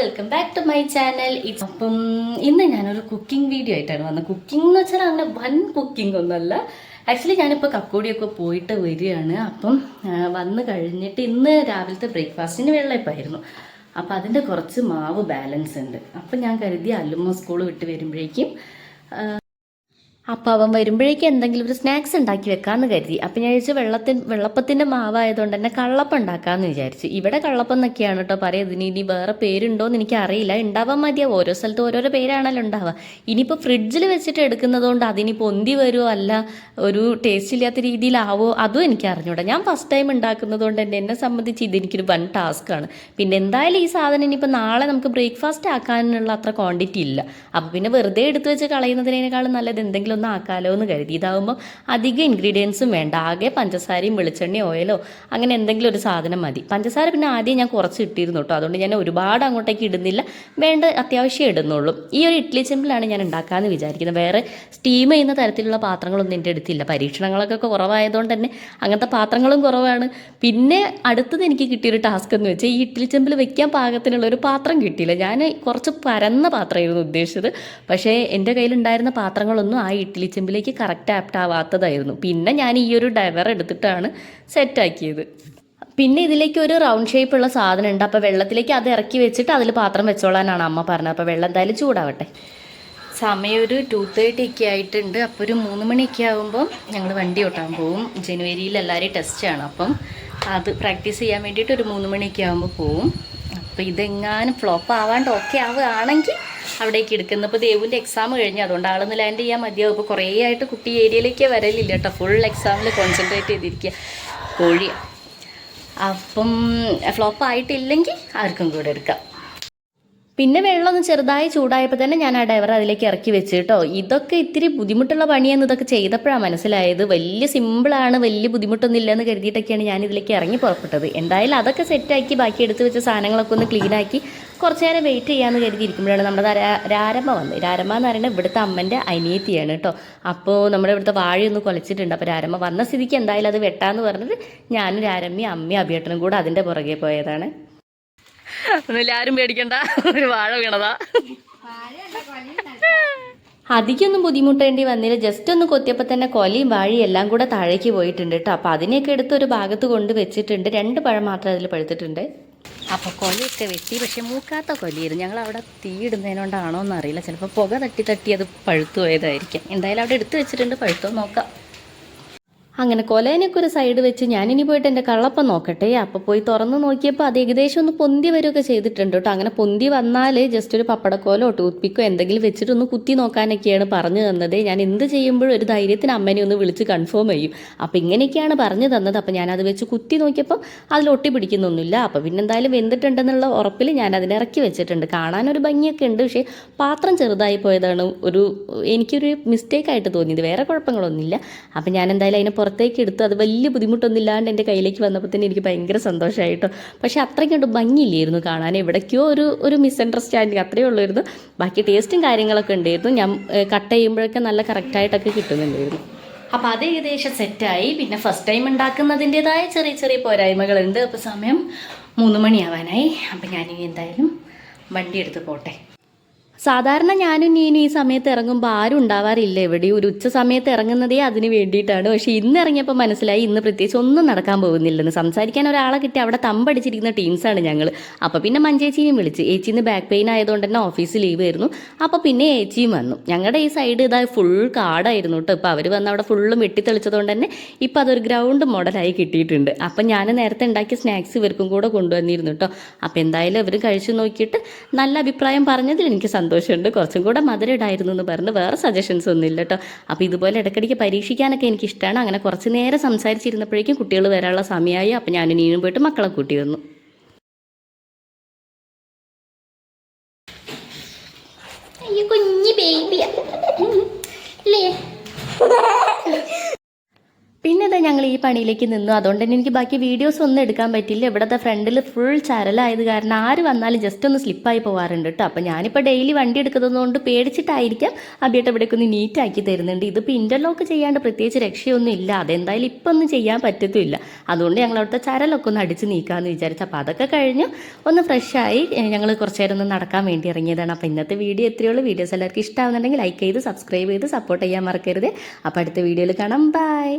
Welcome back to my channel അപ്പം ഇന്ന് ഞാനൊരു കുക്കിംഗ് വീഡിയോ ആയിട്ടാണ് വന്നത്. കുക്കിംഗ് എന്ന് വെച്ചാൽ അങ്ങനെ വൻ കുക്കിംഗ് ഒന്നുമല്ല. ആക്ച്വലി ഞാനിപ്പോൾ കക്കോടിയൊക്കെ പോയിട്ട് വരികയാണ്. അപ്പം വന്ന് കഴിഞ്ഞിട്ട് ഇന്ന് രാവിലത്തെ ബ്രേക്ക്ഫാസ്റ്റിന് വെള്ളയപ്പായിരുന്നു. അപ്പം അതിന്റെ കുറച്ച് മാവ് ബാലൻസ് ഉണ്ട്. അപ്പം ഞാൻ കരുതി അല്ലുമ്മ സ്കൂൾ വിട്ട് വരുമ്പോഴേക്കും അപ്പോൾ അവൻ വരുമ്പോഴേക്കും എന്തെങ്കിലും ഒരു സ്നാക്സ് ഉണ്ടാക്കി വെക്കാമെന്ന് കരുതി. അപ്പം ഞാൻ വിചാരിച്ചു വെള്ളത്തിന് വെള്ളപ്പത്തിന്റെ മാവായതുകൊണ്ട് തന്നെ കള്ളപ്പം ഉണ്ടാക്കാമെന്ന് വിചാരിച്ചു. ഇവിടെ കള്ളപ്പം എന്നൊക്കെയാണ് കേട്ടോ പറയുന്നത് ഇനി ഇനി വേറെ പേരുണ്ടോ എന്ന് എനിക്ക് അറിയില്ല ഉണ്ടാവാൻ മതിയാവും ഓരോ സ്ഥലത്ത് ഓരോരോ പേരാണല്ലോ ഉണ്ടാവുക. ഇനിയിപ്പോൾ ഫ്രിഡ്ജിൽ വെച്ചിട്ട് എടുക്കുന്നതുകൊണ്ട് അതിനി പൊന്തി വരുമോ അല്ല ഒരു ടേസ്റ്റ് ഇല്ലാത്ത രീതിയിലാവോ അതും എനിക്ക് അറിഞ്ഞൂടാ ഞാൻ ഫസ്റ്റ് ടൈം ഉണ്ടാക്കുന്നതുകൊണ്ട് തന്നെ എന്നെ സംബന്ധിച്ച് ഇതെനിക്കൊരു വൺ ടാസ്ക്കാണ് പിന്നെ എന്തായാലും ഈ സാധനം ഇനിയിപ്പോൾ നാളെ നമുക്ക് ബ്രേക്ക്ഫാസ്റ്റ് ആക്കാനുള്ള അത്ര ക്വാണ്ടിറ്റി ഇല്ല. അപ്പോൾ പിന്നെ വെറുതെ എടുത്തു വെച്ച് കളയുന്നതിനേക്കാളും നല്ലത് എന്തെങ്കിലും ഒന്ന് ആക്കാലോ എന്ന് കരുതി. ഇതാവുമ്പോൾ അധികം ഇൻഗ്രീഡിയൻസും വേണ്ട. ആകെ പഞ്ചസാരയും വെളിച്ചെണ്ണയും ഓയിലോ അങ്ങനെ എന്തെങ്കിലും ഒരു സാധനം മതി. പഞ്ചസാര പിന്നെ ആദ്യം ഞാൻ കുറച്ച് ഇട്ടിരുന്നു കേട്ടോ അതുകൊണ്ട് ഞാൻ ഒരുപാട് അങ്ങോട്ടേക്ക് ഇടുന്നില്ല. വേണ്ട അത്യാവശ്യം ഇടുന്നുള്ളൂ. ഈ ഒരു ഇഡ്ഡലി ചെമ്പിലാണ് ഞാൻ ഉണ്ടാക്കാമെന്ന് വിചാരിക്കുന്നത്. വേറെ സ്റ്റീം ചെയ്യുന്ന തരത്തിലുള്ള പാത്രങ്ങളൊന്നും എന്റെ അടുത്തില്ല. പരീക്ഷണങ്ങളൊക്കെ കുറവായതുകൊണ്ട് തന്നെ അങ്ങനത്തെ പാത്രങ്ങളും കുറവാണ്. പിന്നെ അടുത്തത് എനിക്ക് കിട്ടിയൊരു ടാസ്ക് എന്ന് വെച്ചാൽ ഈ ഇഡ്ഡലി ചെമ്പിൽ വെക്കാൻ പാകത്തിനുള്ള ഒരു പാത്രം കിട്ടിയില്ല. ഞാൻ കുറച്ച് പരന്ന പാത്രമായിരുന്നു ഉദ്ദേശിച്ചത്. പക്ഷേ എന്റെ കയ്യിലുണ്ടായിരുന്ന പാത്രങ്ങളൊന്നും ആ ഇഡ്ഡലി ചെമ്പിലേക്ക് കറക്റ്റ് ആപ്റ്റ് ആവാത്തതായിരുന്നു. പിന്നെ ഞാൻ ഈ ഒരു ഡൈവർ എടുത്തിട്ടാണ് സെറ്റാക്കിയത് പിന്നെ ഇതിലേക്ക് ഒരു റൗണ്ട് ഷേപ്പ് ഉള്ള സാധനം ഉണ്ട്. അപ്പോൾ വെള്ളത്തിലേക്ക് അത് ഇറക്കി വെച്ചിട്ട് അതിൽ പാത്രം വെച്ചോളാനാണ് അമ്മ പറഞ്ഞത്. അപ്പോൾ വെള്ളം എന്തായാലും ചൂടാവട്ടെ. സമയം ഒരു ടു തേർട്ടി ഒക്കെ ആയിട്ടുണ്ട്. അപ്പോൾ ഒരു മൂന്ന് മണിയൊക്കെ ആകുമ്പോൾ ഞങ്ങൾ വണ്ടി ഓട്ടാൻ പോകും ജനുവരിയിൽ എല്ലാവരെയും ആണ്. അപ്പം അത് പ്രാക്ടീസ് ചെയ്യാൻ വേണ്ടിയിട്ട് ഒരു മൂന്ന് മണിയൊക്കെ ആകുമ്പോൾ പോവും. അപ്പോൾ ഇതെങ്ങാനും ഫ്ലോപ്പ് ആവാണ്ട് ഓക്കെ ആവുകയാണെങ്കിൽ അവിടേക്ക് എടുക്കുന്നത്. ഇപ്പോൾ ദേവുവിന്റെ എക്സാം കഴിഞ്ഞു. അതുകൊണ്ട് ആളൊന്ന് ലാൻഡ് ചെയ്യാൻ മതിയാവും. അപ്പോൾ കുറേ ആയിട്ട് കുട്ടി ഏരിയയിലേക്ക് വരലില്ല കേട്ടോ. ഫുൾ എക്സാമിൽ കോൺസെൻട്രേറ്റ് ചെയ്തിരിക്കുക കോഴിയാണ് അപ്പം ഫ്ലോപ്പ് ആയിട്ടില്ലെങ്കിൽ ആർക്കും കൂടെ എടുക്കാം. പിന്നെ വെള്ളം ഒന്ന് ചെറുതായി ചൂടായപ്പോൾ തന്നെ ഞാൻ ആ ഡൈവർ അതിലേക്ക് ഇറക്കി വെച്ച് കേട്ടോ. ഇതൊക്കെ ഇത്തിരി ബുദ്ധിമുട്ടുള്ള പണിയെന്ന് ഇതൊക്കെ ചെയ്തപ്പോഴാണ് മനസ്സിലായത്. വലിയ സിമ്പിളാണ് വലിയ ബുദ്ധിമുട്ടൊന്നും ഇല്ലെന്ന് കരുതിയിട്ടൊക്കെയാണ് ഞാൻ ഇതിലേക്ക് ഇറങ്ങി പുറപ്പെട്ടത്. എന്തായാലും അതൊക്കെ സെറ്റാക്കി ബാക്കി എടുത്ത് വെച്ച സാധനങ്ങളൊക്കെ ഒന്ന് ക്ലീനാക്കി കുറച്ച് നേരം വെയിറ്റ് ചെയ്യാമെന്ന് കരുതിയിരിക്കുമ്പോഴാണ് നമ്മുടെ രാരമ്മ വന്നത്. രാരമ്മ എന്ന് പറയുന്നത് ഇവിടുത്തെ അമ്മന്റെ അനിയത്തിയാണ് കേട്ടോ. അപ്പോൾ നമ്മുടെ ഇവിടുത്തെ വാഴയൊന്ന് കുലച്ചിട്ടുണ്ട്. അപ്പോൾ രാരമ്മ വന്ന സ്ഥിതിക്ക് എന്തായാലും അത് വെട്ടാന്ന് പറഞ്ഞിട്ട് ഞാനും രാരമ്മയും അമ്മയും അഭിയേട്ടനും കൂടെ അതിന്റെ പുറകെ പോയതാണ്. ഒന്നുമില്ല ആരും പേടിക്കണ്ട. ഒരു വാഴ വീണതാ. അധികമൊന്നും ബുദ്ധിമുട്ടേണ്ടി വന്നില്ല. ജസ്റ്റ് ഒന്ന് കൊത്തിയപ്പോൾ തന്നെ കൊലയും വാഴയും എല്ലാം കൂടെ താഴേക്ക് പോയിട്ടുണ്ട് കേട്ടോ അപ്പോൾ അതിനെയൊക്കെ എടുത്ത് ഒരു ഭാഗത്ത് കൊണ്ട് വെച്ചിട്ടുണ്ട്. രണ്ട് പഴം മാത്രം അതിൽ പഴുത്തിട്ടുണ്ട്. അപ്പോൾ കൊലയൊക്കെ വെട്ടി. പക്ഷെ മൂക്കാത്ത കൊലയായിരുന്നു. ഞങ്ങൾ അവിടെ തീയിടുന്നതിനോണ്ടാണോ എന്നറിയില്ല ചിലപ്പോൾ പുക തട്ടി തട്ടി അത് പഴുത്തു പോയതായിരിക്കും. എന്തായാലും അവിടെ എടുത്ത് വെച്ചിട്ടുണ്ട്. പഴുത്തോ നോക്കാം. അങ്ങനെ കൊലേനൊക്കെ ഒരു സൈഡ് വെച്ച് ഞാനിനി പോയിട്ട് എന്റെ കള്ളപ്പം നോക്കട്ടെ. അപ്പോൾ പോയി തുറന്ന് നോക്കിയപ്പോൾ അത് ഏകദേശം ഒന്ന് പൊന്തി വരികയൊക്കെ ചെയ്തിട്ടുണ്ട് കേട്ടോ അങ്ങനെ പൊന്തി വന്നാൽ ജസ്റ്റ് ഒരു പപ്പടക്കോലോ ടൂത്ത് പിക്കോ എന്തെങ്കിലും വെച്ചിട്ട് ഒന്ന് കുത്തി നോക്കാനൊക്കെയാണ് പറഞ്ഞു തന്നത്. ഞാൻ എന്ത് ചെയ്യുമ്പോഴും ഒരു ധൈര്യത്തിന് അമ്മനെ ഒന്ന് വിളിച്ച് കൺഫേം ചെയ്യും. അപ്പോൾ ഇങ്ങനെയൊക്കെയാണ് പറഞ്ഞു തന്നത്. അപ്പോൾ ഞാനത് വെച്ച് കുത്തി നോക്കിയപ്പോൾ അതിൽ ഒട്ടി പിടിക്കുന്നൊന്നുമില്ല. അപ്പോൾ പിന്നെ എന്തായാലും വെന്തിട്ടുണ്ടെന്നുള്ള ഉറപ്പിൽ ഞാൻ അതിനെ ഇറക്കി വെച്ചിട്ടുണ്ട്. കാണാനൊരു ഭംഗിയൊക്കെ ഉണ്ട്. പക്ഷേ പാത്രം ചെറുതായി പോയതാണ് ഒരു എനിക്കൊരു മിസ്റ്റേക്ക് ആയിട്ട് തോന്നിയത്. വേറെ കുഴപ്പങ്ങളൊന്നുമില്ല. അപ്പൊ ഞാൻ എന്തായാലും അതിനെ പുറത്തേക്ക് എടുത്തു അത് വലിയ ബുദ്ധിമുട്ടൊന്നും ഇല്ലാണ്ട് എന്റെ കയ്യിലേക്ക് വന്നപ്പോൾ തന്നെ എനിക്ക് ഭയങ്കര സന്തോഷമായിട്ടോ. പക്ഷേ അത്രയ്ക്ക് കണ്ട് ഭംഗിയില്ലായിരുന്നു കാണാൻ. എവിടേക്കോ ഒരു ഒരു മിസ്അണ്ടർസ്റ്റാൻഡിങ് അത്രയേ ഉള്ളായിരുന്നു. ബാക്കി ടേസ്റ്റും കാര്യങ്ങളൊക്കെ ഉണ്ടായിരുന്നു. ഞാൻ കട്ട് ചെയ്യുമ്പോഴൊക്കെ നല്ല കറക്റ്റായിട്ടൊക്കെ കിട്ടുന്നുണ്ടായിരുന്നു. അപ്പോൾ അത് ഏകദേശം സെറ്റായി പിന്നെ ഫസ്റ്റ് ടൈം ഉണ്ടാക്കുന്നതിന്റെതായ ചെറിയ ചെറിയ പോരായ്മകളുണ്ട്. അപ്പോൾ സമയം മൂന്ന് മണിയാവാനായി. അപ്പം ഞാനിനി എന്തായാലും വണ്ടി എടുത്ത് പോട്ടെ. സാധാരണ ഞാനും നീനും ഈ സമയത്ത് ഇറങ്ങുമ്പോൾ ആരും ഉണ്ടാവാറില്ല. എവിടെ ഒരു ഉച്ച സമയത്ത് ഇറങ്ങുന്നതേ അതിന് വേണ്ടിയിട്ടാണ്. പക്ഷേ ഇന്ന് ഇറങ്ങിയപ്പോൾ മനസ്സിലായി ഇന്ന് പ്രത്യേകിച്ച് ഒന്നും നടക്കാൻ പോകുന്നില്ലെന്ന്. സംസാരിക്കാൻ ഒരാളെ കിട്ടി അവിടെ തമ്പടിച്ചിരിക്കുന്ന ടീംസാണ് ഞങ്ങൾ അപ്പോൾ പിന്നെ മഞ്ചേച്ചിനെയും വിളിച്ച്. ഏച്ചിന്ന് ബാക്ക് പെയിൻ ആയതുകൊണ്ട് തന്നെ ഓഫീസ് ലീവ് ആയിരുന്നു. അപ്പോൾ പിന്നെ ഏച്ചിയും വന്നു. ഞങ്ങളുടെ ഈ സൈഡ് ഇതായി ഫുൾ കാടായിരുന്നു കേട്ടോ ഇപ്പോൾ അവർ വന്ന് അവിടെ ഫുള്ളും വെട്ടിത്തെളിച്ചതുകൊണ്ട് തന്നെ ഇപ്പോൾ അതൊരു ഗ്രൗണ്ട് മോഡലായി കിട്ടിയിട്ടുണ്ട്. അപ്പം ഞാൻ നേരത്തെ ഉണ്ടാക്കിയ സ്നാക്സ് ഇവർക്കും കൂടെ കൊണ്ടുവന്നിരുന്നു കേട്ടോ അപ്പോൾ എന്തായാലും അവർ കഴിച്ചു നോക്കിയിട്ട് നല്ല അഭിപ്രായം പറഞ്ഞതിൽ എനിക്ക് സന്തോഷമുണ്ട്. കുറച്ചും കൂടെ മധുരം ഇടായിരുന്നു എന്ന് പറഞ്ഞ് വേറെ സജഷൻസ് ഒന്നും ഇല്ല കേട്ടോ. അപ്പോൾ ഇതുപോലെ ഇടയ്ക്കിടയ്ക്ക് പരീക്ഷിക്കാനൊക്കെ എനിക്ക് ഇഷ്ടമാണ് അങ്ങനെ കുറച്ച് നേരം സംസാരിച്ചിരുന്നപ്പോഴേക്കും കുട്ടികൾ വരാനുള്ള സമയമായി. അപ്പോൾ ഞാൻ നീനും പോയിട്ട് മക്കളെ കൂട്ടി വന്നു. കുഞ്ഞു ബേബിയാ പിന്നെ ഇതാ ഞങ്ങൾ ഈ പണിയിലേക്ക് നിന്നു. അതുകൊണ്ട് തന്നെ എനിക്ക് ബാക്കി വീഡിയോസ് ഒന്നും എടുക്കാൻ പറ്റില്ല. ഇവിടുത്തെ ഫ്രണ്ടിൽ ഫുൾ ചരലായത് കാരണം ആര് വന്നാലും ജസ്റ്റ് ഒന്ന് സ്ലിപ്പായി പോകാറുണ്ട് കേട്ടോ അപ്പം ഞാനിപ്പോൾ ഡെയിലി വണ്ടി എടുക്കുന്നതുകൊണ്ട് പേടിച്ചിട്ടായിരിക്കാം അബിയേട്ട് ഇവിടേക്ക് ഒന്ന് നീറ്റാക്കി തരുന്നുണ്ട്. ഇതിപ്പോൾ ഇന്റർലോക്ക് ചെയ്യാണ്ട് പ്രത്യേകിച്ച് രക്ഷയൊന്നും ഇല്ല. അതെന്തായാലും ഇപ്പം ഒന്നും ചെയ്യാൻ പറ്റത്തുമില്ല. അതുകൊണ്ട് ഞങ്ങൾ അവിടുത്തെ ചരലൊക്കെ ഒന്ന് അടിച്ച് നീക്കാമെന്ന് വിചാരിച്ചു. അപ്പോൾ അതൊക്കെ കഴിഞ്ഞു. ഒന്ന് ഫ്രഷായി ഞങ്ങൾ കുറച്ച് നേരം ഒന്ന് നടക്കാൻ വേണ്ടി ഇറങ്ങിയതാണ്. അപ്പോൾ ഇന്നത്തെ വീഡിയോ എത്രയുള്ളൂ വീഡിയോസ് എല്ലാവർക്കും ഇഷ്ടമാകുന്നുണ്ടെങ്കിൽ ലൈക്ക് ചെയ്ത് സബ്സ്ക്രൈബ് ചെയ്ത് സപ്പോർട്ട് ചെയ്യാൻ മറക്കരുത്. അപ്പോൾ അടുത്ത വീഡിയോയിൽ കാണാം. ബൈ